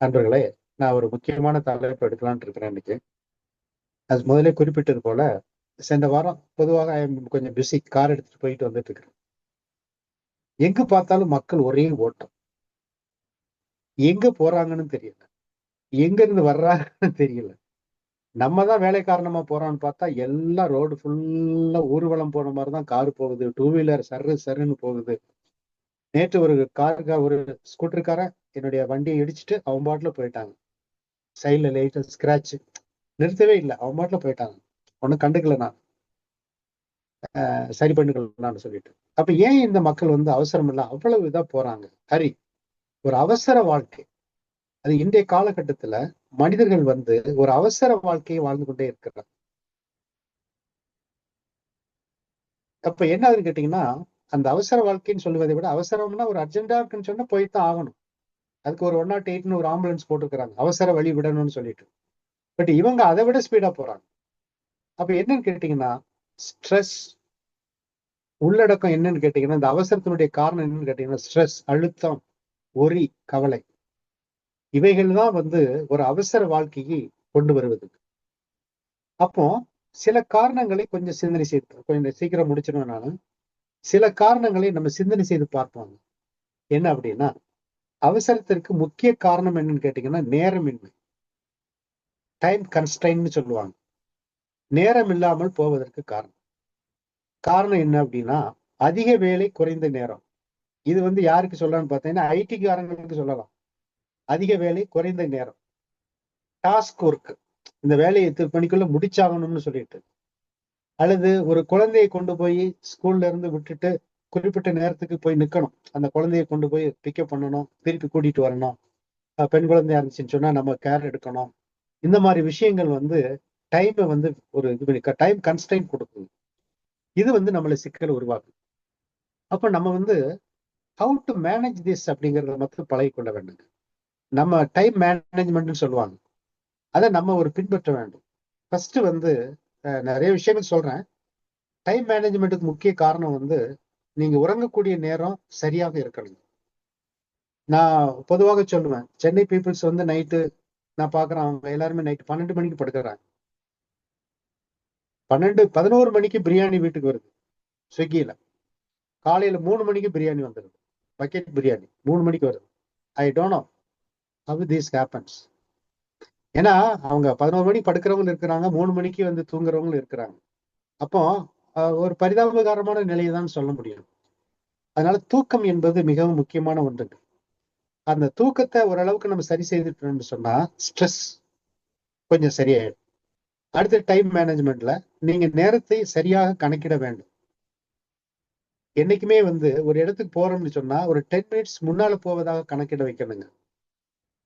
நண்பர்களே நான் ஒரு முக்கியமான தலைப்பு எடுக்கலாம்னு இருக்கிறேன் இன்னைக்கு. அது முதலே குறிப்பிட்டது போல சென்ற வாரம் பொதுவாக கொஞ்சம் பிஸி கார் எடுத்துட்டு போயிட்டு வந்துட்டு இருக்கிறேன். எங்க பார்த்தாலும் மக்கள் ஒரே ஓட்டம். எங்க போறாங்கன்னு தெரியல. எங்க இருந்து வர்றாங்கன்னு தெரியல. நம்ம தான் வேலை காரணமா போறோம்னு பார்த்தா எல்லாம் ரோடு ஃபுல்லா ஊர்வலம் போன மாதிரி தான் கார் போகுது டூ வீலர் சர்ரு சருன்னு போகுது. நேற்று ஒரு காருக்கா ஒரு ஸ்கூட்டருக்காரன் என்னுடைய வண்டியை இடிச்சிட்டு அவன் பாட்டுல போயிட்டாங்க. சைடில் லைட்டாக ஸ்கிராட்ச் நிறுத்தவே இல்லை. அவன் பாட்டுல போயிட்டாங்க. ஒன்றும் கண்டுக்கல நான். அஹ் சரி பண்ணிக்கலாம்னு சொல்லிட்டு. அப்ப ஏன் இந்த மக்கள் வந்து அவசரம் இல்லை? அவ்வளவு இதா போறாங்க. ஹரி ஒரு அவசர வாழ்க்கை. அது இன்றைய காலகட்டத்துல மனிதர்கள் வந்து ஒரு அவசர வாழ்க்கையை வாழ்ந்து கொண்டே இருக்கிறாங்க. அப்ப என்ன ஆகுதுன்னு கேட்டீங்கன்னா அந்த அவசர வாழ்க்கைன்னு சொல்லுவதை விட அவசரம்னா ஒரு அர்ஜென்டா இருக்குன்னு சொன்னா போய்தான் ஆகணும். அதுக்கு ஒரு ஒன் நாட் எயிட்னு ஒரு ஆம்புலன்ஸ் போட்டிருக்கிறாங்க. அவசர வழி விடணும்னு சொல்லிட்டு. பட் இவங்க அதை விட ஸ்பீடா போறாங்க. அப்ப என்னன்னு கேட்டீங்கன்னா ஸ்ட்ரெஸ் உள்ளடக்கம் என்னன்னு கேட்டீங்கன்னா இந்த அவசரத்தினுடைய காரணம் என்னன்னு கேட்டீங்கன்னா ஸ்ட்ரெஸ் அழுத்தம் ஒரி கவலை. இவைகள் தான் வந்து ஒரு அவசர வாழ்க்கையை கொண்டு வருவது அப்போ சில காரணங்களை கொஞ்சம் சிந்தனை செய்து கொஞ்சம் சீக்கிரம் முடிச்சிடும் நானு. சில காரணங்களை நம்ம சிந்தனை செய்து பார்ப்போம். என்ன அப்படின்னா அவசரத்திற்கு முக்கிய காரணம் என்னன்னு கேட்டீங்கன்னா நேரமின்மை. டைம் கன்ஸ்டைன்னு சொல்லுவாங்க. நேரம் இல்லாமல் போவதற்கு காரணம். காரணம் என்ன அப்படின்னா அதிக வேலை குறைந்த நேரம். இது வந்து யாருக்கு சொல்லலாம்னு பார்த்தீங்கன்னா ஐடி காரங்களுக்கு சொல்லலாம். அதிக வேலை குறைந்த நேரம். டாஸ்க் ஒர்க் இந்த வேலையை இத்தனை மணிக்குள்ள முடிச்சாகணும்னு சொல்லிட்டு. அல்லது ஒரு குழந்தையை கொண்டு போய் ஸ்கூல்ல இருந்து விட்டுட்டு குறிப்பிட்ட நேரத்துக்கு போய் நிக்கணும். அந்த குழந்தையை கொண்டு போய் பிக்கப் பண்ணணும் திருப்பி கூட்டிட்டு வரணும். பெண் குழந்தையா இருந்துச்சுன்னு சொன்னா நம்ம கேர் எடுக்கணும். இந்த மாதிரி விஷயங்கள் வந்து டைமை வந்து ஒரு இது பண்ணி டைம் கன்ஸ்டைன் கொடுக்குது. இது வந்து நம்மளை சிக்கல் உருவாக்குது. அப்ப நம்ம வந்து ஹவு டு மேனேஜ் திஸ் அப்படிங்கறத மட்டும் பழகி கொள்ள வேண்டும் நம்ம டைம் மேனேஜ்மெண்ட்னு சொல்லுவாங்க. அதை நம்ம ஒரு பின்பற்ற வேண்டும். ஃபர்ஸ்ட் வந்து நிறைய விஷயங்கள் சொல்றேன். டைம் மேனேஜ்மெண்ட்டுக்கு முக்கிய காரணம் வந்து நீங்க உறங்கக்கூடிய நேரம் சரியாக இருக்கணும். நான் பொதுவாக சொல்லுவேன் சென்னை பீப்புள்ஸ் வந்து நைட்டு நான் பாக்குறேன் அவங்க எல்லாருமே நைட்டு பன்னெண்டு மணிக்கு படுக்கிறாங்க. பன்னெண்டு பதினோரு மணிக்கு பிரியாணி வீட்டுக்கு வருது ஸ்விக்கியில காலையில மூணு மணிக்கு பிரியாணி வந்துடுது பக்கெட் பிரியாணி மூணு மணிக்கு வருது. I don't know how this happens ஏன்னா அவங்க பதினோரு மணி படுக்கிறவங்களும் இருக்கிறாங்க மூணு மணிக்கு வந்து தூங்குறவங்களும் இருக்கிறாங்க. அப்போ ஒரு பரிதாபகரமான நிலையை தான் சொல்ல முடியும். அதனால தூக்கம் என்பது மிகவும் முக்கியமான ஒன்று அந்த தூக்கத்தை ஓரளவுக்கு நம்ம சரி செய்துட்டோம்னு சொன்னா ஸ்ட்ரெஸ் கொஞ்சம் சரியாயிடும். அடுத்த டைம் மேனேஜ்மெண்ட்ல நீங்க நேரத்தை சரியாக கணக்கிட வேண்டும். என்னைக்குமே வந்து ஒரு இடத்துக்கு போறோம்னு சொன்னா ஒரு டென் மினிட்ஸ் முன்னால போவதாக கணக்கிட வைக்கணுங்க.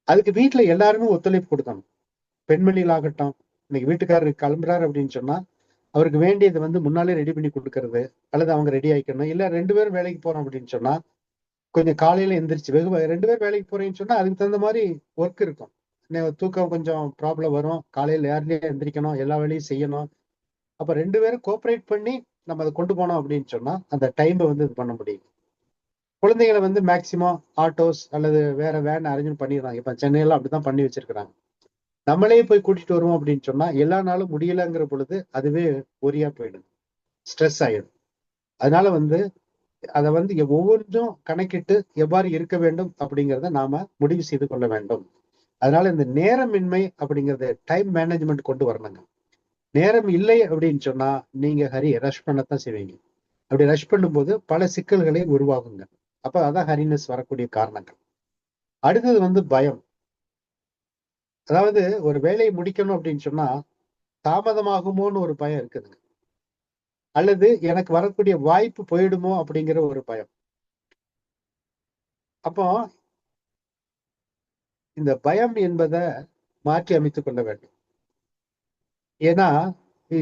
அதுக்கு வீட்டுல எல்லாருமே ஒத்துழைப்பு கொடுக்கணும். பெண்மணிகளாகட்டும் இன்னைக்கு வீட்டுக்காரர் கிளம்புறாரு அப்படின்னு சொன்னா அவருக்கு வேண்டியது வந்து முன்னாலே ரெடி பண்ணி கொடுக்கறது அல்லது அவங்க ரெடி ஆயிக்கணும் இல்ல ரெண்டு பேரும் வேலைக்கு போறோம் அப்படின்னு சொன்னா கொஞ்சம் காலையில எந்திரிச்சு வெகு ரெண்டு பேர் வேலைக்கு போறேன்னு சொன்னா அதுக்கு தகுந்த மாதிரி ஒர்க் இருக்கும். தூக்கம் கொஞ்சம் ப்ராப்ளம் வரும் காலையில ஏர்லியா எந்திரிக்கணும் எல்லா வேலையும் செய்யணும். அப்ப ரெண்டு பேரும் கோஆப்ரேட் பண்ணி நம்ம அதை கொண்டு போனோம் அப்படின்னு சொன்னா அந்த டைமை வந்து இது பண்ண முடியும். குழந்தைகளை வந்து மேக்சிமம் ஆட்டோஸ் அல்லது வேற வேன் அரேஞ்ச் பண்ணிடுறாங்க. இப்ப சென்னையில அப்படிதான் பண்ணி வச்சிருக்கிறாங்க. நம்மளே போய் கூட்டிட்டு வருவோம் அப்படின்னு சொன்னா எல்லா நாளும் முடியலங்கிற பொழுது அதுவே ஒரியா போயிடும் ஸ்ட்ரெஸ் ஆயிடும். அதனால வந்து அதை வந்து ஒவ்வொன்றும் கணக்கிட்டு எவ்வாறு இருக்க வேண்டும் அப்படிங்கிறத நாம முடிவு செய்து கொள்ள வேண்டும். அதனால இந்த நேரமின்மை அப்படிங்கறத டைம் மேனேஜ்மெண்ட் கொண்டு வரணுங்க. நேரம் இல்லை அப்படின்னு சொன்னா நீங்க ஹரி ரஷ் பண்ணத்தான் செய்வீங்க. அப்படி ரஷ் பண்ணும்போது பல சிக்கல்களை உருவாகுங்க. அப்ப அதான் ஹரினஸ் வரக்கூடிய காரணங்கள். அடுத்தது வந்து பயம். அதாவது ஒரு வேலையை முடிக்கணும் அப்படின்னு சொன்னா தாமதமாகுமோன்னு ஒரு பயம் இருக்குதுங்க அல்லது எனக்கு வரக்கூடிய வாய்ப்பு போயிடுமோ அப்படிங்கிற ஒரு பயம். அப்போ இந்த பயம் என்பதை மாற்றி அமைத்துக் கொள்ள வேண்டும். ஏன்னா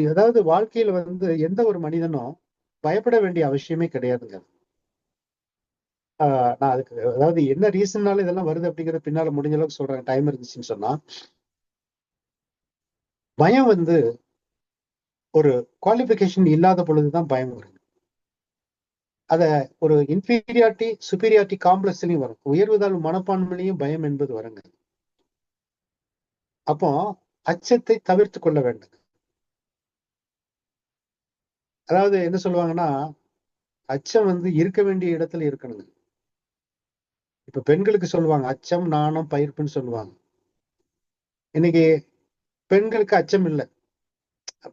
அதாவது வாழ்க்கையில வந்து எந்த ஒரு மனிதனும் பயப்பட வேண்டிய அவசியமே கிடையாதுங்க. நான் அதுக்கு அதாவது என்ன ரீசன்னால இதெல்லாம் வருது அப்படிங்கறது பின்னால முடிஞ்ச அளவுக்கு சொல்றேன். டைம் இருந்துச்சுன்னு சொன்னா பயம் வந்து ஒரு குவாலிஃபிகேஷன் இல்லாத பொழுதுதான் பயம் வருது அத ஒரு இன்ஃபீரியாரிட்டி சுப்பீரியாரிட்டி காம்ப்ளெக்ஸ்லயும் வரும். உயர்வுதால் மனப்பான்மையிலையும் பயம் என்பது வருங்க. அப்போ அச்சத்தை தவிர்த்து கொள்ள வேண்டும். அதாவது என்ன சொல்லுவாங்கன்னா அச்சம் வந்து இருக்க வேண்டிய இடத்துல இருக்கணுங்க. இப்ப பெண்களுக்கு சொல்லுவாங்க அச்சம் நாணம் பயிர்ப்புன்னு சொல்லுவாங்க. இன்னைக்கு பெண்களுக்கு அச்சம் இல்லை.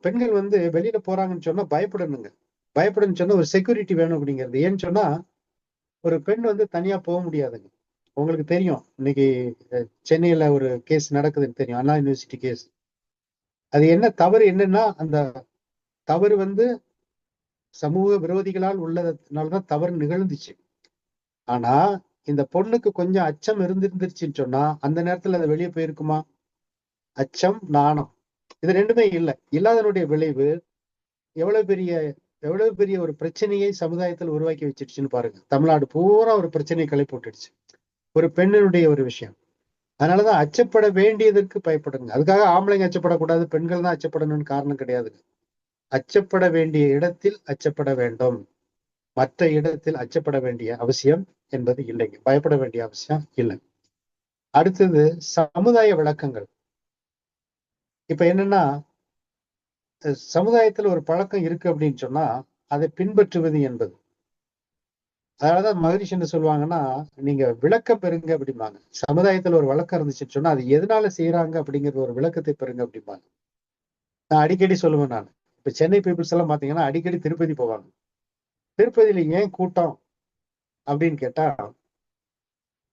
பெண்கள் வந்து வெளியில போறாங்கன்னு சொன்னா பயப்படணுங்க. பயப்படணும்னு சொன்னா ஒரு செக்யூரிட்டி வேணும் அப்படிங்கிறது. ஏன்னு சொன்னா ஒரு பெண் வந்து தனியா போக முடியாதுங்க. உங்களுக்கு தெரியும் இன்னைக்கு சென்னையில ஒரு கேஸ் நடக்குதுன்னு தெரியும் அண்ணா யூனிவர்சிட்டி கேஸ் அது என்ன தவறு என்னன்னா அந்த தவறு வந்து சமூக விரோதிகளால் உள்ளதுனாலதான் தவறு நிகழ்ந்துச்சு. ஆனா இந்த பொண்ணுக்கு கொஞ்சம் அச்சம் இருந்திருந்துருச்சுன்னு சொன்னா அந்த நேரத்துல அது வெளியே போயிருக்குமா? அச்சம் நாணம். இது ரெண்டுமே இல்லை. இல்லாதனுடைய விளைவு எவ்வளவு பெரிய எவ்வளவு பெரிய ஒரு பிரச்சனையை சமுதாயத்தில் உருவாக்கி வச்சிருச்சுன்னு பாருங்க. தமிழ்நாடு பூரா ஒரு பிரச்சனையை களை போட்டுடுச்சு. ஒரு பெண்ணினுடைய ஒரு விஷயம். அதனாலதான் அச்சப்பட வேண்டியதற்கு பயப்படுங்க. அதுக்காக ஆம்பளைங்க அச்சப்படக்கூடாது பெண்கள் தான் அச்சப்படணும்னு காரணம் கிடையாதுங்க. அச்சப்பட வேண்டிய இடத்தில் அச்சப்பட வேண்டும். மற்ற இடத்தில் அச்சப்பட வேண்டிய அவசியம் என்பது இல்லைங்க பயப்பட வேண்டிய அவசியம் இல்லை. அடுத்தது சமுதாய விளக்கங்கள். இப்ப என்னன்னா சமுதாயத்துல ஒரு பழக்கம் இருக்கு அப்படின்னு சொன்னா அதை பின்பற்றுவது என்பது. அதனாலதான் மகரிஷி என்ன சொல்லுவாங்கன்னா நீங்க விளக்க பெறுங்க அப்படிம்பாங்க. சமுதாயத்துல ஒரு வழக்கம் இருந்துச்சுன்னு சொன்னா அது எதனால செய்யறாங்க அப்படிங்கிற ஒரு விளக்கத்தை பெறுங்க அப்படிம்பாங்க. நான் அடிக்கடி சொல்லுவேன் நான். இப்ப சென்னை பீப்புள்ஸ் எல்லாம் பாத்தீங்கன்னா அடிக்கடி திருப்பதி போவாங்க. திருப்பதியில ஏன் கூட்டம் அப்படின்னு கேட்டா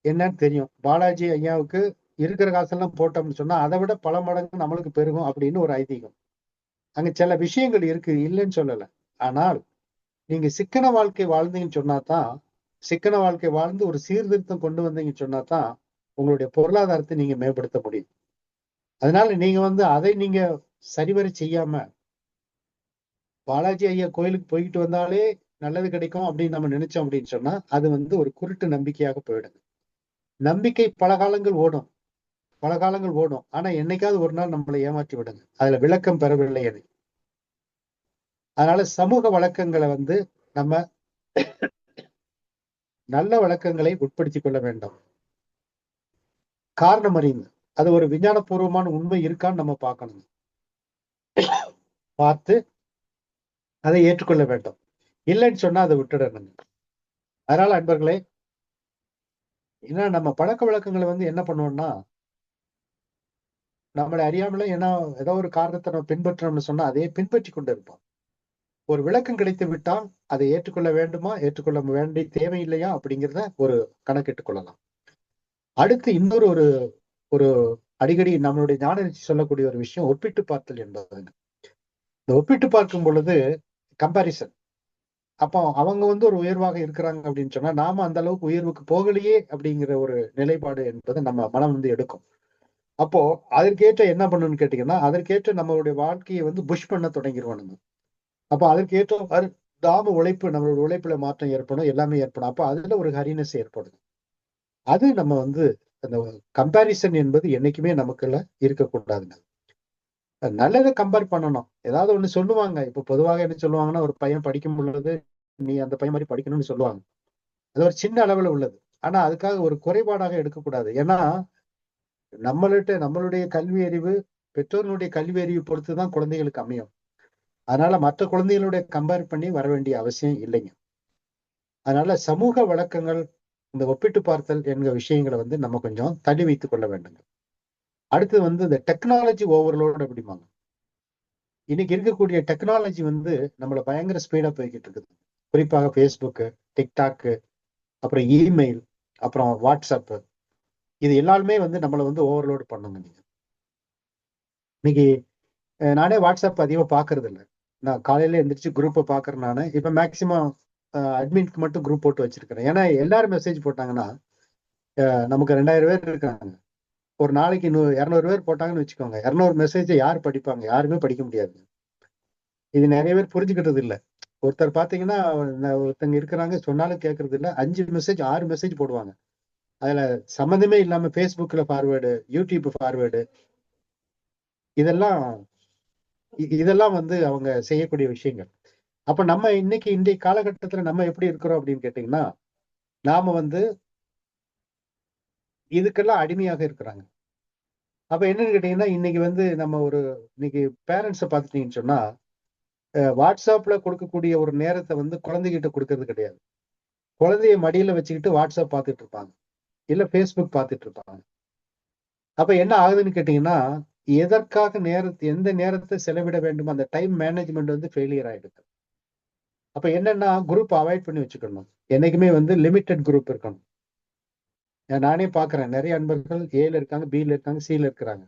என்னன்னு தெரியும். பாலாஜி ஐயாவுக்கு இருக்கிற காசெல்லாம் போட்டோம்னு சொன்னா அதை விட பல மடங்கு நம்மளுக்கு பெருகும் அப்படின்னு ஒரு ஐதீகம். அங்க சில விஷயங்கள் இருக்கு இல்லைன்னு சொல்லல. ஆனால் நீங்க சிக்கன வாழ்க்கை வாழ்ந்தீங்கன்னு சொன்னா தான் சிக்கன வாழ்க்கை வாழ்ந்து ஒரு சீர்திருத்தம் கொண்டு வந்தீங்கன்னு சொன்னா தான் உங்களுடைய பொருளாதாரத்தை நீங்க மேம்படுத்த முடியும். அதனால நீங்க வந்து அதை நீங்க சரிவர செய்யாம பாலாஜி ஐயா கோயிலுக்கு போய்கிட்டு வந்தாலே நல்லது கிடைக்கும் அப்படின்னு நம்ம நினைச்சோம் அப்படின்னு சொன்னா அது வந்து ஒரு குருட்டு நம்பிக்கையாக போயிடுது. நம்பிக்கை பல காலங்கள் ஓடும். பல காலங்கள் ஓடும். ஆனா என்னைக்காவது ஒரு நாள் நம்மளை ஏமாற்றி விடுங்க அதுல விளக்கம் பெறவில்லை அது. அதனால சமூக வழக்கங்களை வந்து நம்ம நல்ல வழக்கங்களை உட்படுத்திக் கொள்ள வேண்டும். காரணம் அறிந்து. அது ஒரு விஞ்ஞானபூர்வமான உண்மை இருக்கான்னு நம்ம பார்க்கணும். பார்த்து அதை ஏற்றுக்கொள்ள வேண்டும். இல்லைன்னு சொன்னா அதை விட்டுடணுங்க அதனால அன்பர்களே ஏன்னா நம்ம பழக்க வழக்கங்களை வந்து என்ன பண்ணுவோம்னா நம்மளை அறியாமலே ஏன்னா ஏதோ ஒரு காரணத்தை நம்ம பின்பற்றணும்னு சொன்னா அதையே பின்பற்றி கொண்டு இருப்போம். ஒரு விளக்கம் கிடைத்து விட்டால் அதை ஏற்றுக்கொள்ள வேண்டுமா ஏற்றுக்கொள்ள வேண்டிய தேவையில்லையா அப்படிங்கிறத ஒரு கணக்கிட்டுக் கொள்ளலாம். அடுத்து இன்னொரு ஒரு ஒரு அடிக்கடி நம்மளுடைய ஞான சொல்லக்கூடிய ஒரு விஷயம் ஒப்பிட்டு பார்த்தல் என்பதுங்க. இந்த ஒப்பிட்டு பார்க்கும் பொழுது கம்பாரிசன் அப்போ அவங்க வந்து ஒரு உயர்வாக இருக்கிறாங்க அப்படின்னு சொன்னா நாம அந்த அளவுக்கு உயர்வுக்கு போகலையே அப்படிங்கிற ஒரு நிலைப்பாடு என்பது நம்ம மனம் வந்து எடுக்கும். அப்போ அதற்கேற்ற என்ன பண்ணணும்னு கேட்டீங்கன்னா அதற்கேற்ற நம்மளுடைய வாழ்க்கையை வந்து புஷ் பண்ண தொடங்கிடுவோம் அப்போ அதற்கேற்ற தாம உழைப்பு நம்மளோட உழைப்புல மாற்றம் ஏற்படும் எல்லாமே ஏற்படும் அப்போ அதுல ஒரு ஹரினஸ் ஏற்படுது அது நம்ம வந்து அந்த கம்பாரிசன் என்பது என்னைக்குமே நமக்குள்ள இருக்கக்கூடாதுங்க நல்லதை கம்பேர் பண்ணணும். ஏதாவது ஒண்ணு சொல்லுவாங்க. இப்ப பொதுவாக என்ன சொல்லுவாங்கன்னா ஒரு பையன் படிக்கும் பொழுது நீ அந்த பையன் மாதிரி படிக்கணும்னு சொல்லுவாங்க. அது ஒரு சின்ன அளவில் உள்ளது. ஆனா அதுக்காக ஒரு குறைபாடாக எடுக்கக்கூடாது. ஏன்னா நம்மள்கிட்ட நம்மளுடைய கல்வி அறிவு பெற்றோர்களுடைய கல்வி அறிவு பொறுத்து தான் குழந்தைகளுக்கு அமையும். அதனால மற்ற குழந்தைகளுடைய கம்பேர் பண்ணி வர வேண்டிய அவசியம் இல்லைங்க. அதனால சமூக வழக்கங்கள் இந்த ஒப்பிட்டு பார்த்தல் என்கிற விஷயங்களை வந்து நம்ம கொஞ்சம் தள்ளி வைத்துக் கொள்ள வேண்டுங்க. அடுத்து வந்து இந்த டெக்னாலஜி ஓவர்லோடு அப்படிம்பாங்க. இன்னைக்கு இருக்கக்கூடிய டெக்னாலஜி வந்து நம்மளை பயங்கர ஸ்பீடா போய்கிட்டு இருக்குது. குறிப்பாக ஃபேஸ்புக்கு டிக்டாக்கு அப்புறம் இமெயில் அப்புறம் வாட்ஸ்அப்பு இது எல்லாருமே வந்து நம்மளை வந்து ஓவர்லோடு பண்ணுங்க நீங்க. இன்னைக்கு நானே வாட்ஸ்அப் அதிகமாக பார்க்கறது இல்லை நான் காலையில எந்திரிச்சு குரூப்பை பார்க்குறேன் நான். இப்போ மேக்சிமம் அட்மின்க்கு மட்டும் குரூப் போட்டு வச்சிருக்கிறேன். ஏன்னா எல்லாரும் மெசேஜ் போட்டாங்கன்னா நமக்கு ரெண்டாயிரம் பேர் இருக்காங்க. ஒரு நாளைக்கு இன்னும் இரநூறு பேர் போட்டாங்கன்னு வச்சுக்கோங்க. இரநூறு மெசேஜை யார் படிப்பாங்க? யாருமே படிக்க முடியாது. இது நிறைய பேர் புரிஞ்சுக்கிட்டது இல்லை ஒருத்தர் பாத்தீங்கன்னா ஒருத்தங்க இருக்கிறாங்க சொன்னாலும் கேட்கறது இல்லை. அஞ்சு மெசேஜ் ஆறு மெசேஜ் போடுவாங்க. அதுல சம்மந்தமே இல்லாம ஃபேஸ்புக்ல ஃபார்வேர்டு யூடியூப் ஃபார்வேர்டு இதெல்லாம் இதெல்லாம் வந்து அவங்க செய்யக்கூடிய விஷயங்கள். அப்ப நம்ம இன்னைக்கு இன்றைய காலகட்டத்துல நம்ம எப்படி இருக்கிறோம் அப்படின்னு கேட்டீங்கன்னா நாம வந்து இதுக்கெல்லாம் அடிமையாக இருக்கிறாங்க. அப்ப என்னன்னு கேட்டீங்கன்னா இன்னைக்கு வந்து நம்ம ஒரு இன்னைக்கு பேரண்ட்ஸை பார்த்துட்டீங்கன்னு சொன்னா வாட்ஸ்அப்ல கொடுக்கக்கூடிய ஒரு நேரத்தை வந்து குழந்தைகிட்ட கொடுக்கறது கிடையாது. குழந்தைய மடியில வச்சுக்கிட்டு வாட்ஸ்அப் பார்த்துட்டு இருப்பாங்க. இல்ல ஃபேஸ்புக் பார்த்துட்டு இருப்பாங்க. அப்ப என்ன ஆகுதுன்னு கேட்டீங்கன்னா எதற்காக நேரத்தை எந்த நேரத்தை செலவிட வேண்டும் அந்த டைம் மேனேஜ்மெண்ட் வந்து ஃபெயிலியர் ஆயிடுது. அப்ப என்னன்னா குரூப் அவாய்ட் பண்ணி வச்சுக்கணும். என்னைக்குமே வந்து லிமிட்டட் குரூப் இருக்கணும். நானே பாக்குறேன் நிறைய அன்பர்கள் ஏல இருக்காங்க பில இருக்காங்க சில இருக்கிறாங்க.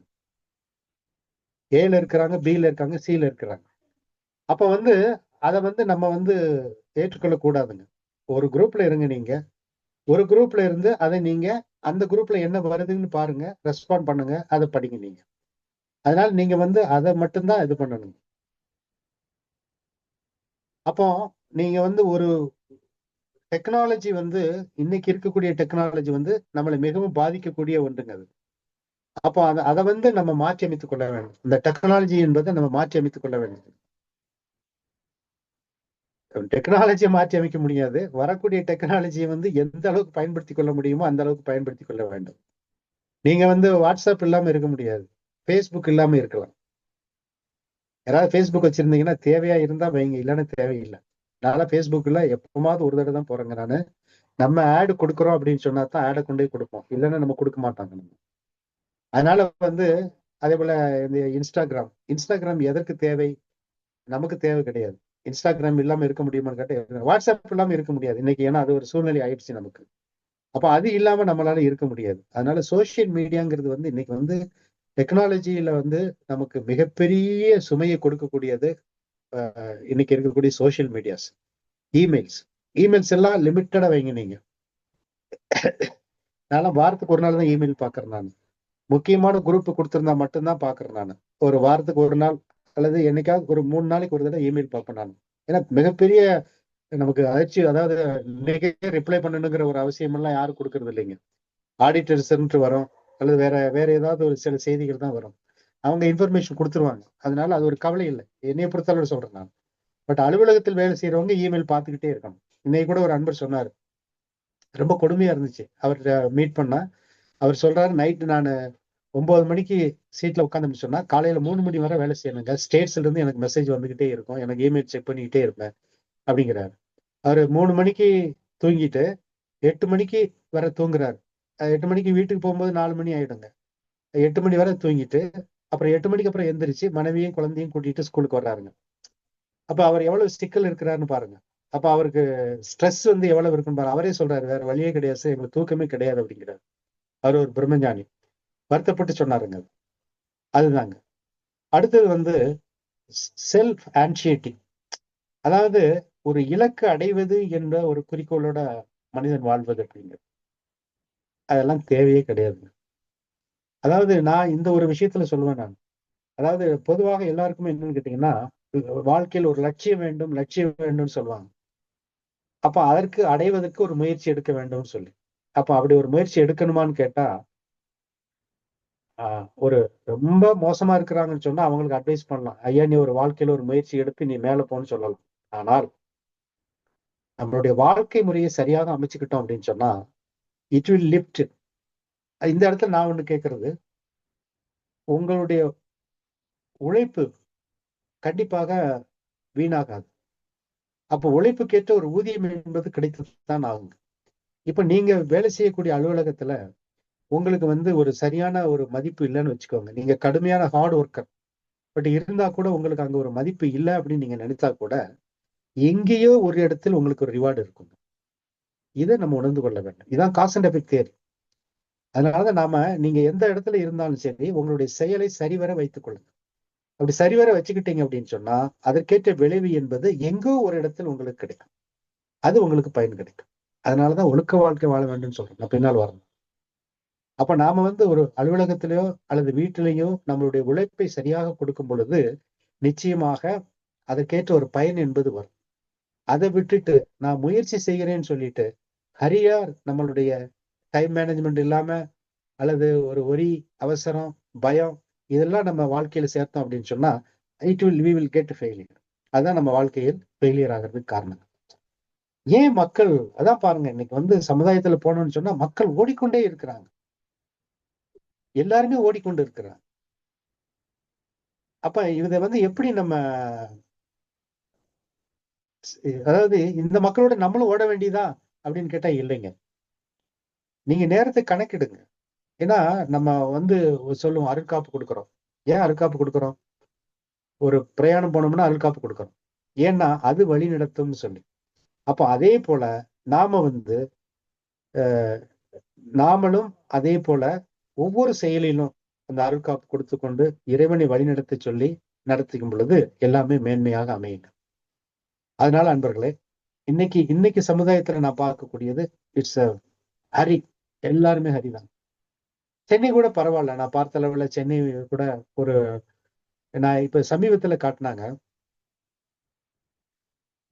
ஏல இருக்கிறாங்க பில இருக்காங்க சில இருக்கிறாங்க. அப்ப வந்து அதை வந்து நம்ம வந்து ஏற்றுக்கொள்ள கூடாதுங்க. ஒரு குரூப்ல இருங்க நீங்க. ஒரு குரூப்ல இருந்து அதை நீங்க அந்த குரூப்ல என்ன வருதுன்னு பாருங்க. ரெஸ்பாண்ட் பண்ணுங்க. அதை படிங்க நீங்க. அதனால நீங்க வந்து அதை மட்டும்தான் இது பண்ணணும். அப்போ நீங்க வந்து ஒரு டெக்னாலஜி வந்து இன்னைக்கு இருக்கக்கூடிய டெக்னாலஜி வந்து நம்மளை மிகவும் பாதிக்கக்கூடிய ஒன்றுங்க அது. அப்போ அதை அதை வந்து நம்ம மாற்றி அமைத்துக் கொள்ள வேண்டும். இந்த டெக்னாலஜி என்பதை நம்ம மாற்றி அமைத்துக் கொள்ள வேண்டும். டெக்னாலஜியை மாற்றி அமைக்க முடியாது. வரக்கூடிய டெக்னாலஜியை வந்து எந்த அளவுக்கு பயன்படுத்தி கொள்ள முடியுமோ அந்த அளவுக்கு பயன்படுத்தி கொள்ள வேண்டும். நீங்க வந்து வாட்ஸ்அப் இல்லாம இருக்க முடியாது. ஃபேஸ்புக் இல்லாம இருக்கலாம். யாராவது ஃபேஸ்புக் வச்சிருந்தீங்கன்னா தேவையா இருந்தா வைங்க. இல்லைன்னா தேவையில்லை. நான் ஃபேஸ்புக்கில் எப்போமாவது ஒரு தடவை தான் போறேங்க நான். நம்ம ஆடு கொடுக்குறோம் அப்படின்னு சொன்னா தான் ஆடை கொண்டே கொடுப்போம். இல்லைன்னா நம்ம கொடுக்க மாட்டாங்க நம்ம. அதனால வந்து அதே போல இந்த இன்ஸ்டாகிராம் இன்ஸ்டாகிராம் எதற்கு தேவை? நமக்கு தேவை கிடையாது. இன்ஸ்டாகிராம் இல்லாம இருக்க முடியுமான்னு கேட்டா வாட்ஸ்அப் இல்லாம இருக்க முடியாது. இன்னைக்கு ஏன்னா அது ஒரு சூழ்நிலை ஆயிடுச்சு நமக்கு. அப்ப அது இல்லாம நம்மளால இருக்க முடியாது. அதனால சோசியல் மீடியாங்கிறது வந்து இன்னைக்கு வந்து டெக்னாலஜியில வந்து நமக்கு மிகப்பெரிய சுமையை கொடுக்கக்கூடியது இன்னைக்கு இருக்கக்கூடிய சோசியல் மீடியாஸ் இமெயில்ஸ் இமெயில்ஸ் எல்லாம் லிமிட்டடா வைங்க நீங்க. நான் வாரத்துக்கு ஒரு நாள் தான் இமெயில் பாக்குறேன் நான். முக்கியமான குரூப் கொடுத்திருந்தா மட்டும்தான் பாக்குறேன் நான். ஒரு வாரத்துக்கு ஒரு நாள் அல்லது என்னைக்காவது ஒரு மூணு நாளைக்கு ஒரு தடவை இமெயில் பார்ப்பேன் நான். ஏன்னா மிகப்பெரிய நமக்கு அதிர்ச்சி அதாவது இன்னைக்கே ரிப்ளை பண்ணணுங்கிற ஒரு அவசியம் எல்லாம் யாரும் கொடுக்கறது இல்லைங்க. ஆடிட்டர்ஸ்ன்ட்டு வரும் அல்லது வேற வேற ஏதாவது ஒரு சில செய்திகள் தான் வரும். அவங்க இன்ஃபர்மேஷன் கொடுத்துருவாங்க. அதனால அது ஒரு கவலை இல்லை. என்னைய பொறுத்தளவு சொல்றேன் நான். பட் அலுவலகத்தில் வேலை செய்யறவங்க இமெயில் பார்த்துக்கிட்டே இருக்கணும். இன்னைக்கு கூட ஒரு அன்பர் சொன்னார். ரொம்ப கொடுமையா இருந்துச்சு. அவர் மீட் பண்ணா. அவர் சொல்றாரு நைட்டு நான் ஒன்பது மணிக்கு சீட்ல உட்காந்து சொன்னா காலையில மூணு மணி வரை வேலை செய்யணுங்க. ஸ்டேட்ஸ்ல இருந்து எனக்கு மெசேஜ் வந்துகிட்டே இருக்கும். எனக்கு இமெயில் செக் பண்ணிக்கிட்டே இருப்பேன் அப்படிங்கிறாரு. அவர் மூணு மணிக்கு தூங்கிட்டு எட்டு மணிக்கு வர தூங்குறாரு. எட்டு மணிக்கு வீட்டுக்கு போகும்போது நாலு மணி ஆயிடுங்க. எட்டு மணி வரை தூங்கிட்டு அப்புறம் எட்டு மணிக்கு அப்புறம் எந்திரிச்சு மனைவியும் குழந்தையும் கூட்டிட்டு ஸ்கூலுக்கு வர்றாருங்க. அப்ப அவர் எவ்வளவு ஸ்டிக்கல் இருக்கிறாருன்னு பாருங்க. அப்ப அவருக்கு ஸ்ட்ரெஸ் வந்து எவ்வளவு இருக்குன்னு பாருங்க. அவரே சொல்றாரு வேற வழியே கிடையாது எங்களுக்கு தூக்கமே கிடையாது அப்படிங்கிறாரு. அவர் ஒரு பிரம்மஞானி. வருத்தப்பட்டு சொன்னாருங்க. அதுதாங்க. அடுத்தது வந்து செல்ஃப் ஆன்சியட்டி அதாவது ஒரு இலக்கு அடைவது என்ற ஒரு குறிக்கோளோட மனிதன் வாழ்வது அப்படிங்கிறது அதெல்லாம் தேவையே கிடையாதுங்க. அதாவது நான் இந்த ஒரு விஷயத்துல சொல்லுவேன் நான். அதாவது பொதுவாக எல்லாருக்குமே என்னன்னு கேட்டீங்கன்னா வாழ்க்கையில் ஒரு லட்சியம் வேண்டும் லட்சியம் வேண்டும்னு சொல்லுவாங்க. அப்ப அதற்கு அடைவதற்கு ஒரு முயற்சி எடுக்க வேண்டும்னு சொல்லி. அப்ப அப்படி ஒரு முயற்சி எடுக்கணுமான்னு கேட்டா ஒரு ரொம்ப மோசமா இருக்கிறாங்கன்னு சொன்னா அவங்களுக்கு அட்வைஸ் பண்ணலாம். ஐயா நீ ஒரு வாழ்க்கையில ஒரு முயற்சி எடுத்து நீ மேல போன்னு சொல்லலாம். ஆனால் நம்மளுடைய வாழ்க்கை முறையை சரியாக அமைச்சுக்கிட்டோம் அப்படின்னு சொன்னா இட் வில் லிப்ட் இந்த இடத்துல நான் ஒண்ணு கேட்கறது உங்களுடைய உழைப்பு கண்டிப்பாக வீணாகாது. அப்போ உழைப்புக்கேற்ற ஒரு ஊதியம் என்பது கிடைத்துதான் ஆகுங்க இப்ப நீங்க வேலை செய்யக்கூடிய அலுவலகத்துல உங்களுக்கு வந்து ஒரு சரியான ஒரு மதிப்பு இல்லைன்னு வச்சுக்கோங்க. நீங்க கடுமையான ஹார்ட் ஒர்க்கர் பட் இருந்தா கூட உங்களுக்கு அங்க ஒரு மதிப்பு இல்லை அப்படின்னு நீங்க நினைத்தா கூட எங்கேயோ ஒரு இடத்தில் உங்களுக்கு ஒரு ரிவார்டு இருக்கும் இதை நம்ம உணர்ந்து கொள்ள வேண்டும். இதான் காசு அண்ட் எஃபெக்ட் தேர் அதனாலதான் நாம நீங்க எந்த இடத்துல இருந்தாலும் சரி உங்களுடைய செயலை சரிவர வைத்துக் கொள்ளுங்க. அப்படி சரிவர வச்சுக்கிட்டீங்க அப்படின்னு சொன்னா அதற்கேற்ற விளைவு என்பது எங்கோ ஒரு இடத்தில் உங்களுக்கு கிடைக்கும். அது உங்களுக்கு பயன் கிடைக்கும். அதனாலதான் ஒழுக்க வாழ்க்கை வாழ வேண்டும் சொல்றேன் நான் பின்னால் வரணும். அப்ப நாம வந்து ஒரு அலுவலகத்திலேயோ அல்லது வீட்டிலேயோ நம்மளுடைய உழைப்பை சரியாக கொடுக்கும் பொழுது நிச்சயமாக அதற்கேற்ற ஒரு பயன் என்பது வரும். அதை விட்டுட்டு நான் முயற்சி செய்கிறேன்னு சொல்லிட்டு ஹரியார் நம்மளுடைய டைம் மேனேஜ்மெண்ட் இல்லாம அல்லது ஒரு ஒரி அவசரம் பயம் இதெல்லாம் நம்ம வாழ்க்கையில சேர்த்தோம் அப்படின்னு சொன்னா it will we will get failure அதுதான் நம்ம வாழ்க்கையில் ஃபெயிலியர் ஆகிறதுக்கு காரணம். ஏன் மக்கள் அதான் பாருங்க இன்னைக்கு வந்து சமுதாயத்துல போனோம்னு சொன்னா மக்கள் ஓடிக்கொண்டே இருக்கிறாங்க. எல்லாருமே ஓடிக்கொண்டு இருக்கிறாங்க அப்ப இதை வந்து எப்படி நம்ம அதாவது இந்த மக்களோட நம்மளும் ஓட வேண்டியதா அப்படின்னு கேட்டா இல்லைங்க. நீங்க நேரத்தை கணக்கிடுங்க. ஏன்னா நம்ம வந்து சொல்லுவோம் அருட்காப்பு கொடுக்குறோம். ஏன் அருட்காப்பு கொடுக்குறோம்? ஒரு பிரயாணம் போனோம்னா அருட்காப்பு கொடுக்குறோம். ஏன்னா அது வழி நடத்தும்னு சொல்லி. அப்போ அதே போல நாம வந்து நாமளும் அதே போல ஒவ்வொரு செயலிலும் அந்த அருட்காப்பு கொடுத்து கொண்டு இறைவனை வழிநடத்த சொல்லி நடத்திக்கும் பொழுது எல்லாமே மேன்மையாக அமையுங்க. அதனால அன்பர்களே இன்னைக்கு இன்னைக்கு சமுதாயத்துல நான் பார்க்கக்கூடியது இட்ஸ் அ ஹரி. எல்லாருமே ஹரிதான் சென்னை கூட பரவாயில்ல. நான் பார்த்த அளவுல சென்னை கூட ஒரு நான் இப்ப சமீபத்துல காட்டினாங்க.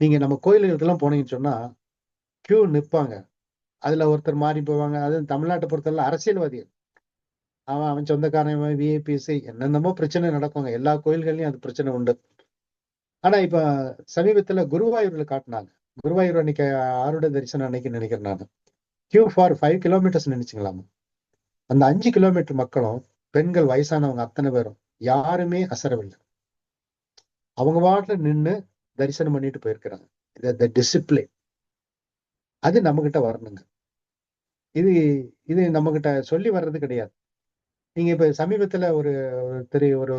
நீங்க நம்ம கோயில்களுக்கெல்லாம் போனீங்கன்னு சொன்னா கியூ நிற்பாங்க அதுல ஒருத்தர் மாறி போவாங்க. அது தமிழ்நாட்டை பொறுத்தவரை அரசியல்வாதிகள். அவன் அவன் சொந்தக்காரன் விஐபிஎஸ் என்னென்னமோ பிரச்சனை நடக்குங்க. எல்லா கோயில்கள்லயும் அது பிரச்சனை உண்டு. ஆனா இப்ப சமீபத்துல குருவாயூர்ல காட்டினாங்க. குருவாயூர் அன்னைக்கு ஆருட தரிசனம் அன்னைக்கு நினைக்கிறேன் நான். கியூ ஃபார் ஃபைவ் கிலோமீட்டர்ஸ் நினைச்சுங்களாமா அந்த அஞ்சு கிலோமீட்டர் மக்களும் பெண்கள் வயசானவங்க அத்தனை பேரும் யாருமே அசரவில்லை. அவங்க வாட்டில் நின்று தரிசனம் பண்ணிட்டு போயிருக்கிறாங்க. இந்த டிசிப்ளின் அது நம்ம கிட்ட வரணுங்க. இது இது நம்ம கிட்ட சொல்லி வர்றது கிடையாது. நீங்க இப்ப சமீபத்துல ஒரு தெரிய ஒரு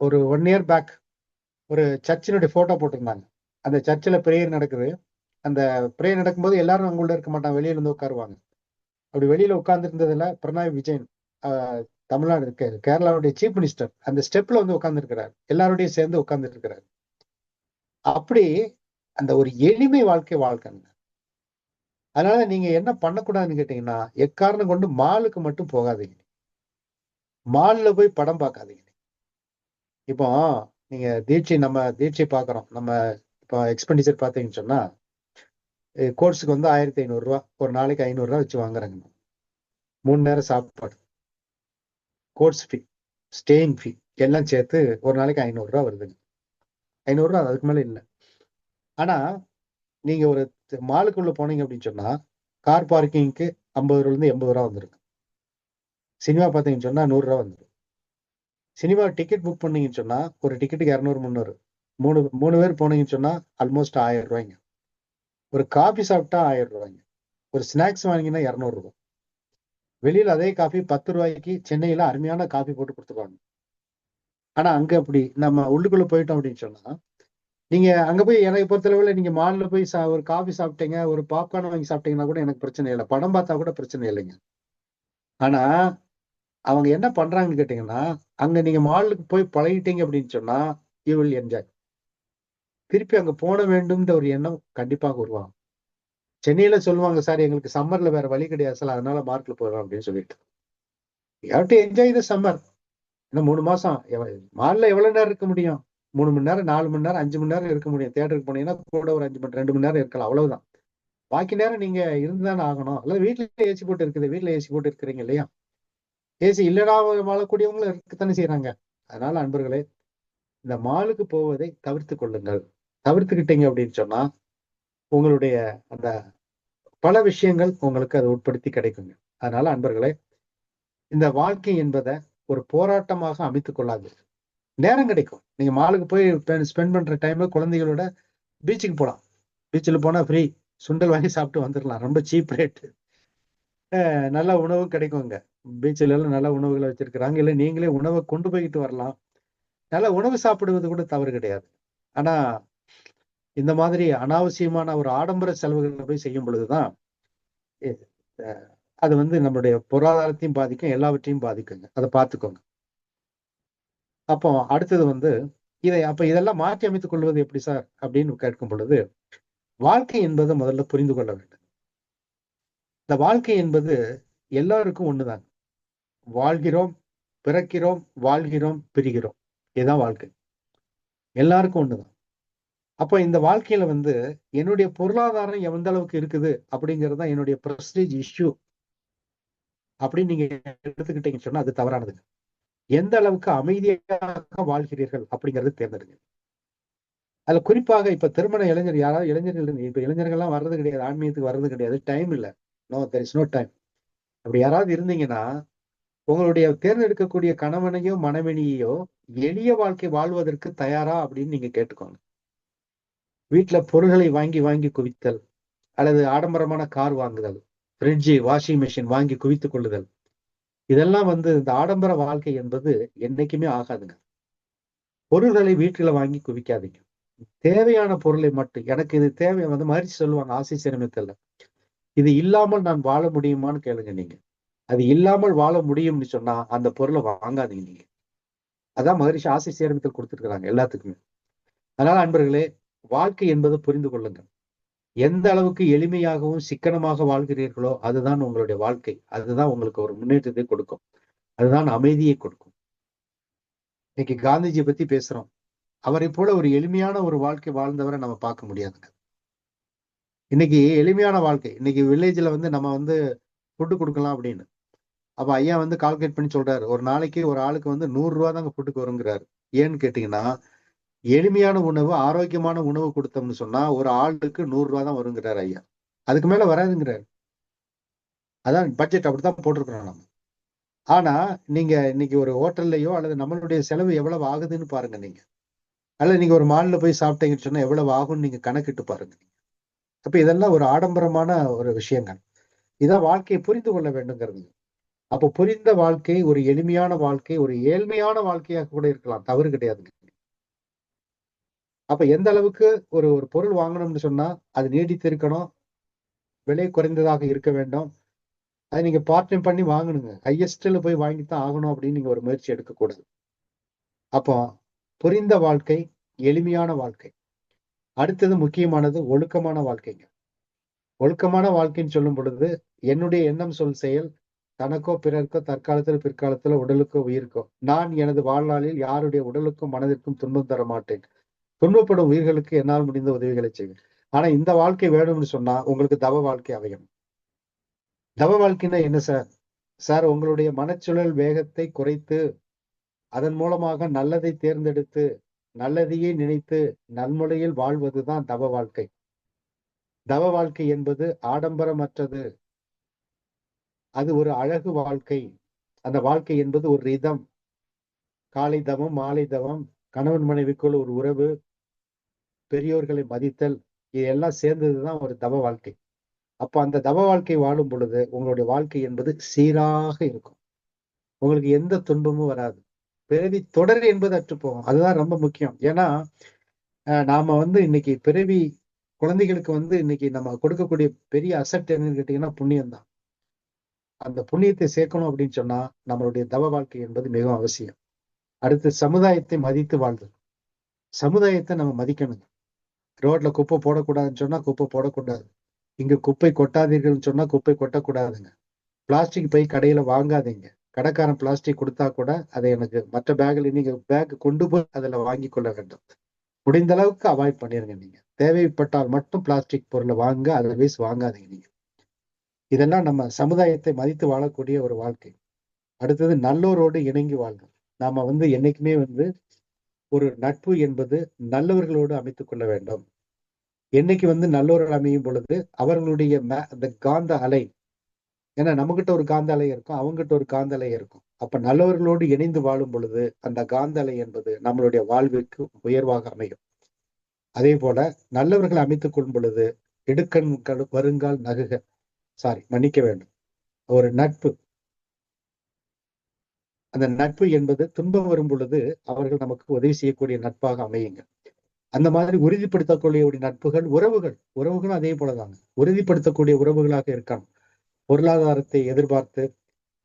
ஒரு ஒன் இயர் பேக் ஒரு சர்ச்சினுடைய போட்டோ போட்டிருந்தாங்க. அந்த சர்ச்சில் பிரேயர் நடக்குது. அந்த பிரேயர் நடக்கும்போது எல்லாரும் அவங்கள்ட்ட இருக்க மாட்டாங்க. வெளியில இருந்து உட்காருவாங்க. அப்படி வெளியில உட்கார்ந்துருந்ததுல பிரணாய் விஜயன் தமிழ்நாடு கேரளாவுடைய சீஃப் மினிஸ்டர் அந்த ஸ்டெப்ல வந்து உட்கார்ந்துருக்கிறார். எல்லாரோடையும் சேர்ந்து உட்கார்ந்துருக்கிறார். அப்படி அந்த ஒரு எளிமை வாழ்க்கை வாழ்க்கைங்க. அதனால நீங்க என்ன பண்ணக்கூடாதுன்னு கேட்டீங்கன்னா எக்காரணம் கொண்டு மாலுக்கு மட்டும் போகாதீங்க. மால்ல போய் படம் பார்க்காதீங்க. இப்போ நீங்க தீட்சை நம்ம தீட்சை பாக்குறோம் நம்ம இப்போ எக்ஸ்பெண்டிச்சர் பார்த்தீங்கன்னு சொன்னா கோர்ஸுக்கு வந்து ஆயிரத்தி ஐநூறுரூவா ஒரு நாளைக்கு ஐநூறுரூவா வச்சு வாங்குறாங்க. மூணு நேரம் சாப்பாடு. கோர்ஸ் ஃபீ ஸ்டேயிங் ஃபீ எல்லாம் சேர்த்து ஒரு நாளைக்கு ஐநூறுரூவா வருதுங்க. ஐநூறுரூவா அதுக்கு மேலே இல்லை. ஆனால் நீங்கள் ஒரு மாலுக்குள்ளே போனீங்க அப்படின்னு சொன்னால் கார் பார்க்கிங்க்கு ஐம்பது ரூபாலேருந்து எண்பது ரூபா வந்துருக்கு சினிமா பார்த்தீங்கன்னு சொன்னால் நூறுரூவா வந்துடும் சினிமா டிக்கெட் புக் பண்ணீங்கன்னு சொன்னால் ஒரு டிக்கெட்டுக்கு இரநூறு முந்நூறு. மூணு மூணு பேர் போனீங்கன்னு சொன்னால் ஆல்மோஸ்ட் ஆயிரம் ரூபாய்ங்க. ஒரு காஃபி சாப்பிட்டா ஆயிரம் ரூபாய்ங்க. ஒரு ஸ்நாக்ஸ் வாங்கினா இரநூறுபா வெளியில் அதே காஃபி பத்து ரூபாய்க்கு சென்னையில் அருமையான காஃபி போட்டு கொடுத்துருவாங்க ஆனால் அங்கே அப்படி நம்ம உள்ளுக்குள்ளே போயிட்டோம் அப்படின்னு சொன்னால் நீங்கள் அங்கே போய் எனக்கு பொறுத்தளவில் நீங்கள் மாலில் போய் சா ஒரு காஃபி சாப்பிட்டீங்க ஒரு பாப்கார்ன் வாங்கி சாப்பிட்டீங்கன்னா கூட எனக்கு பிரச்சனை இல்லை. படம் பார்த்தா கூட பிரச்சனை இல்லைங்க. ஆனால் அவங்க என்ன பண்றாங்கன்னு கேட்டீங்கன்னா அங்க நீங்க மாலுக்கு போய் பழகிட்டீங்க அப்படின்னு சொன்னா யூ வில் என்ஜாய் திருப்பி அங்க போன வேண்டும்ன்ற ஒரு எண்ணம் கண்டிப்பாக உருவாகும். சென்னையில சொல்லுவாங்க சார் எங்களுக்கு சம்மர்ல வேற வழி கிடையாது சார். அதனால மார்க்ல போயிடலாம் அப்படின்னு சொல்லிட்டு. You to enjoy the summer இன்னும் மூணு மாசம். மால்ல எவ்வளவு நேரம் இருக்க முடியும்? மூணு மணி நேரம் நாலு மணி நேரம் அஞ்சு மணி நேரம் இருக்க முடியும். தேட்டருக்கு போனீங்கன்னா கூட ஒரு அஞ்சு மணி ரெண்டு மணி நேரம் இருக்கலாம். அவ்வளவுதான். பாக்கி நேரம் நீங்க இருந்துதானே ஆகணும். அல்லது வீட்டுல ஏசி போட்டு இருக்குது வீட்டுல ஏசி போட்டு இருக்கிறீங்க இல்லையா? ஏசி இல்லடா வாழக்கூடியவங்களும் இருக்கத்தானே செய்யறாங்க அதனால அன்பர்களே இந்த மாலுக்கு போவதை தவிர்த்து கொள்ளுங்கள். தவிர்த்துக்கிட்டீங்க அப்படின்னு சொன்னா உங்களுடைய அந்த பல விஷயங்கள் உங்களுக்கு அதை உட்படுத்தி கிடைக்குங்க. அதனால அன்பர்களே இந்த வாழ்க்கை என்பதை ஒரு போராட்டமாக அமைத்துக் கொள்ளாது. நேரம் கிடைக்கும். நீங்க மாலுக்கு போய் ஸ்பெண்ட் பண்ற டைம்ல குழந்தைகளோட பீச்சுக்கு போகலாம் பீச்சில் போனா ஃப்ரீ சுண்டல் வாங்கி சாப்பிட்டு வந்துடலாம் ரொம்ப சீப் ரேட்டு நல்ல உணவும் கிடைக்குங்க. பீச்சில் எல்லாம் நல்ல உணவுகளை வச்சிருக்கிறாங்க. இல்லை நீங்களே உணவை கொண்டு போய்கிட்டு வரலாம். நல்ல உணவு சாப்பிடுவது கூட தவறு கிடையாது. ஆனா இந்த மாதிரி அனாவசியமான ஒரு ஆடம்பர செலவுகளை போய் செய்யும் பொழுதுதான் அது வந்து நம்மளுடைய பொருளாதாரத்தையும் பாதிக்கும் எல்லாவற்றையும் பாதிக்குங்க. அதை பார்த்துக்கோங்க. அப்போ அடுத்தது வந்து இதை அப்ப இதெல்லாம் மாற்றி அமைத்துக் கொள்வது எப்படி சார்? அப்படின்னு கேட்கும் பொழுது வாழ்க்கை என்பதை முதல்ல புரிந்து கொள்ள வேண்டும். இந்த வாழ்க்கை என்பது எல்லாருக்கும் ஒண்ணுதான் வாழ்கிறோம் பிறக்கிறோம் வாழ்கிறோம் பிரிகிறோம். இதுதான் வாழ்க்கை. எல்லாருக்கும் ஒண்ணுதான். அப்போ இந்த வாழ்க்கையில வந்து என்னுடைய பொருளாதாரம் எந்த அளவுக்கு இருக்குது அப்படிங்கிறது தான் என்னுடைய பிரஸ்டீஜ் இஷ்யூ அப்படின்னு நீங்க எடுத்துக்கிட்டீங்கன்னு சொன்னா அது தவறானதுங்க எந்த அளவுக்கு அமைதியாக வாழ்கிறீர்கள் அப்படிங்கறது தேர்ந்தெடுங்க. அதுல குறிப்பாக இப்ப திருமண இளைஞர் யாராவது இளைஞர்கள் இப்ப இளைஞர்கள்லாம் வர்றது கிடையாது ஆன்மீகத்துக்கு வர்றது கிடையாது. டைம் இல்லை. No there is no time அப்படி யாராவது இருந்தீங்கன்னா உங்களுடைய தேர்ந்தெடுக்கக்கூடிய கணவனையோ மனைவினியோ எளிய வாழ்க்கை வாழ்வதற்கு தயாரா அப்படின்னு நீங்க கேட்டுக்கோங்க. வீட்டுல பொருள்களை வாங்கி வாங்கி குவித்தல் அல்லது ஆடம்பரமான கார் வாங்குதல் ஃப்ரிட்ஜு வாஷிங் மிஷின் வாங்கி குவித்துக் கொள்ளுதல். இதெல்லாம் வந்து இந்த ஆடம்பர வாழ்க்கை என்பது என்னைக்குமே ஆகாதுங்க. பொருள்களை வீட்டுல வாங்கி குவிக்காதீங்க. தேவையான பொருளை மட்டும் எனக்கு இது தேவை வந்து மகிழ்ச்சி சொல்லுவாங்க ஆசை சிரமத்தில். இது இல்லாமல் நான் வாழ முடியுமான்னு கேளுங்க நீங்க. அது இல்லாமல் வாழ முடியும்னு சொன்னா அந்த பொருளை வாங்காதீங்க நீங்க. அதான் மகரிஷி ஆசை சேரமத்தில் கொடுத்துருக்காங்க எல்லாத்துக்குமே. அதனால அன்பர்களே வாழ்க்கை என்பதை புரிந்து கொள்ளுங்கள். எந்த அளவுக்கு எளிமையாகவும் சிக்கனமாக வாழ்கிறீர்களோ அதுதான் உங்களுடைய வாழ்க்கை. அதுதான் உங்களுக்கு ஒரு முன்னேற்றத்தை கொடுக்கும். அதுதான் அமைதியை கொடுக்கும். இன்னைக்கு காந்திஜி பத்தி பேசுறோம். அவரை போல ஒரு எளிமையான ஒரு வாழ்க்கை வாழ்ந்தவரை நம்ம பார்க்க முடியாதுங்க. இன்னைக்கு எளிமையான வாழ்க்கை. இன்னைக்கு வில்லேஜ்ல வந்து நம்ம வந்து ஃபுட்டு கொடுக்கலாம் அப்படின்னு. அப்ப ஐயா வந்து கால்குலேட் பண்ணி சொல்றாரு. ஒரு நாளைக்கு ஒரு ஆளுக்கு வந்து நூறு ரூபா தாங்க ஃபுட்டுக்கு வருங்கிறாரு. ஏன்னு கேட்டீங்கன்னா எளிமையான உணவு ஆரோக்கியமான உணவு கொடுத்தோம்னு சொன்னா ஒரு ஆளுக்கு நூறு ரூபா தான் வருங்கிறாரு ஐயா. அதுக்கு மேல வராதுங்கிறாரு. அதான் பட்ஜெட் அப்படித்தான் போட்டிருக்கிறோம் நம்ம ஆனா நீங்க இன்னைக்கு ஒரு ஹோட்டல்லையோ அல்லது நம்மளுடைய செலவு எவ்வளவு ஆகுதுன்னு பாருங்க நீங்க. அல்லது நீங்க ஒரு மால்ல போய் சாப்பிட்டீங்கன்னு சொன்னா எவ்வளவு ஆகும்னு நீங்க கணக்கிட்டு பாருங்க. அப்ப இதெல்லாம் ஒரு ஆடம்பரமான ஒரு விஷயங்கள். இதான் வாழ்க்கையை புரிந்து கொள்ள வேண்டுங்கிறது. அப்போ புரிந்த வாழ்க்கை ஒரு எளிமையான வாழ்க்கை ஒரு ஏழ்மையான வாழ்க்கையாக கூட இருக்கலாம். தவறு கிடையாதுங்க அப்ப எந்த அளவுக்கு ஒரு ஒரு பொருள் வாங்கணும்னு சொன்னா அது நீடித்து இருக்கணும். விலை குறைந்ததாக இருக்க வேண்டும். அதை நீங்க பார்ட்னர் பண்ணி வாங்கணுங்க. ஹையஸ்ட்ல போய் வாங்கித்தான் ஆகணும் அப்படின்னு நீங்க ஒரு முயற்சி எடுக்கக்கூடாது. அப்போ புரிந்த வாழ்க்கை எளிமையான வாழ்க்கை. அடுத்தது முக்கியமானது ஒழுக்கமான வாழ்க்கைங்க. ஒழுக்கமான வாழ்க்கைன்னு சொல்லும் பொழுது என்னுடைய எண்ணம் சொல் செயல் தனக்கோ பிறர்க்கோ தற்காலத்தில் பிற்காலத்துல உடலுக்கோ உயிருக்கோ. நான் எனது வாழ்நாளில் யாருடைய உடலுக்கும் மனதிற்கும் துன்பம் தர மாட்டேன் துன்பப்படும் உயிர்களுக்கு என்னால் முடிந்த உதவிகளை செய்வேன். ஆனா இந்த வாழ்க்கை வேணும்னு சொன்னா உங்களுக்கு தவ வாழ்க்கை அமையணும் தவ வாழ்க்கைன்னா என்ன சார்? சார் உங்களுடைய மனச்சுழல் வேகத்தை குறைத்து அதன் மூலமாக நல்லதை தேர்ந்தெடுத்து நல்லதையே நினைத்து நன்முறையில் வாழ்வதுதான் தவ வாழ்க்கை. தவ வாழ்க்கை என்பது ஆடம்பரமற்றது. அது ஒரு அழகு வாழ்க்கை. அந்த வாழ்க்கை என்பது ஒரு ரிதம். காலை தவம் மாலை தவம் கணவன் மனைவிக்குள் ஒரு உறவு பெரியோர்களை மதித்தல் இதெல்லாம் சேர்ந்ததுதான் ஒரு தவ வாழ்க்கை. அப்ப அந்த தவ வாழ்க்கை வாழும் பொழுது உங்களுடைய வாழ்க்கை என்பது சீராக இருக்கும். உங்களுக்கு எந்த துன்பமும் வராது. பிறவி தொடர் என்பது அற்றுப்போகும் அதுதான் ரொம்ப முக்கியம். ஏன்னா நாம வந்து இன்னைக்கு பிறவி குழந்தைகளுக்கு வந்து இன்னைக்கு நம்ம கொடுக்கக்கூடிய பெரிய அசட் என்னன்னு கேட்டீங்கன்னா புண்ணியம் தான் அந்த புண்ணியத்தை சேர்க்கணும் அப்படின்னு சொன்னா நம்மளுடைய தவ வாழ்க்கை என்பது மிகவும் அவசியம். அடுத்து சமுதாயத்தை மதித்து வாழ்தல். சமுதாயத்தை நம்ம மதிக்கணுங்க ரோட்ல குப்பை போடக்கூடாதுன்னு சொன்னா குப்பை போடக்கூடாது. இங்க குப்பை கொட்டாதீர்கள்னு சொன்னா குப்பை கொட்டக்கூடாதுங்க. பிளாஸ்டிக் பை கடையில வாங்காதீங்க. கடைக்காரன் பிளாஸ்டிக் கொடுத்தா கூட அதை எனக்கு மற்ற பேக்ல நீங்க பேக் கொண்டு போய் அதுல வாங்கி கொள்ள வேண்டும். முடிந்த அளவுக்கு அவாய்ட் பண்ணிருங்க நீங்க. தேவைப்பட்டால் மட்டும் பிளாஸ்டிக் பொருளை வாங்க அதர்வைஸ் வாங்காதீங்க நீங்க. இதெல்லாம் நம்ம சமுதாயத்தை மதித்து வாழக்கூடிய ஒரு வாழ்க்கை. அடுத்தது நல்லோரோடு இணங்கி வாழ்க்கை நாம வந்து என்னைக்குமே வந்து ஒரு நட்பு என்பது நல்லவர்களோடு அமைத்துக் கொள்ள வேண்டும். என்னைக்கு வந்து நல்லோர்கள் அமையும் பொழுது அவர்களுடைய அந்த காந்த அலை ஏன்னா நம்மகிட்ட ஒரு காந்த அலை இருக்கும் அவங்ககிட்ட ஒரு காந்த அலை இருக்கும். அப்ப நல்லவர்களோடு இணைந்து வாழும் பொழுது அந்த காந்த அலை என்பது நம்மளுடைய வாழ்விற்கு உயர்வாக அமையும். அதே போல நல்லவர்களை அமைத்துக் கொள்ளும் பொழுது இடுக்கண் வருங்கால் நகுக. சாரி மன்னிக்க வேண்டும். ஒரு நட்பு. அந்த நட்பு என்பது துன்பம் வரும் பொழுது அவர்கள் நமக்கு உதவி செய்யக்கூடிய நட்பாக அமையுங்க. அந்த மாதிரி உறுதிப்படுத்தக்கூடிய நட்புகள் உறவுகள். உறவுகளும் அதே போலதாங்க. உறுதிப்படுத்தக்கூடிய உறவுகளாக இருக்கணும் பொருளாதாரத்தை எதிர்பார்த்து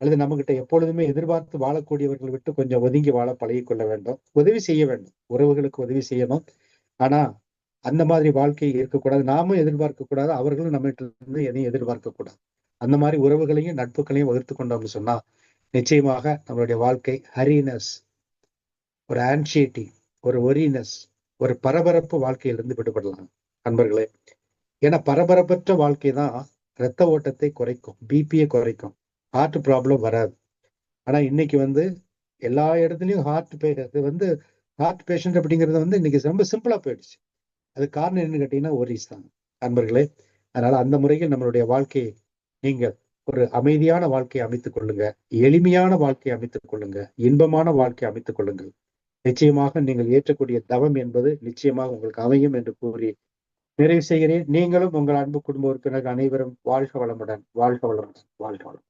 அல்லது நம்ம கிட்ட எப்பொழுதுமே எதிர்பார்த்து வாழக்கூடியவர்கள் விட்டு கொஞ்சம் ஒதுங்கி வாழ பழகி கொள்ள வேண்டும். உதவி செய்ய வேண்டும். உறவுகளுக்கு உதவி செய்யணும். ஆனா அந்த மாதிரி வாழ்க்கை இருக்கக்கூடாது. நாமும் எதிர்பார்க்க கூடாது அவர்களும் நம்ம இருந்து எதையும் எதிர்பார்க்க கூடாது அந்த மாதிரி உறவுகளையும் நட்புகளையும் வகுத்து கொண்டோம்னு சொன்னா நிச்சயமாக நம்மளுடைய வாழ்க்கை ஹரினஸ் ஒரு ஆன்சியட்டி ஒரு ஒரினஸ் ஒரு பரபரப்பு வாழ்க்கையிலிருந்து விடுபடலாம். நண்பர்களே ஏன்னா பரபரப்பற்ற வாழ்க்கை தான் ரத்த ஓட்டத்தை குறைக்கும் பிபியை குறைக்கும். ஹார்ட் ப்ராப்ளம் வராது. ஆனா இன்னைக்கு வந்து எல்லா இடத்துலயும் ஹார்ட் பே வந்து ஹார்ட் பேஷண்ட் அப்படிங்கிறது வந்து இன்னைக்கு ரொம்ப சிம்பிளா போயிடுச்சு. அது காரணம் என்னன்னு கேட்டீங்கன்னா ஓரிஸ் தான். நண்பர்களே அதனால அந்த முறையில் நம்மளுடைய வாழ்க்கையை நீங்கள் ஒரு அமைதியான வாழ்க்கையை அமைத்துக் கொள்ளுங்க. எளிமையான வாழ்க்கையை அமைத்துக் கொள்ளுங்க. இன்பமான வாழ்க்கையை அமைத்துக் கொள்ளுங்கள். நிச்சயமாக நீங்கள் ஏற்றக்கூடிய தவம் என்பது நிச்சயமாக உங்களுக்கு அமையும் என்று கூறி நிறைவு செய்கிறேன். நீங்களும் உங்கள் அன்பு குடும்ப உறுப்பினர்கள் அனைவரும் வாழ்க வளமுடன் வாழ்க வளமுடன் வாழ்க வளமுடன்.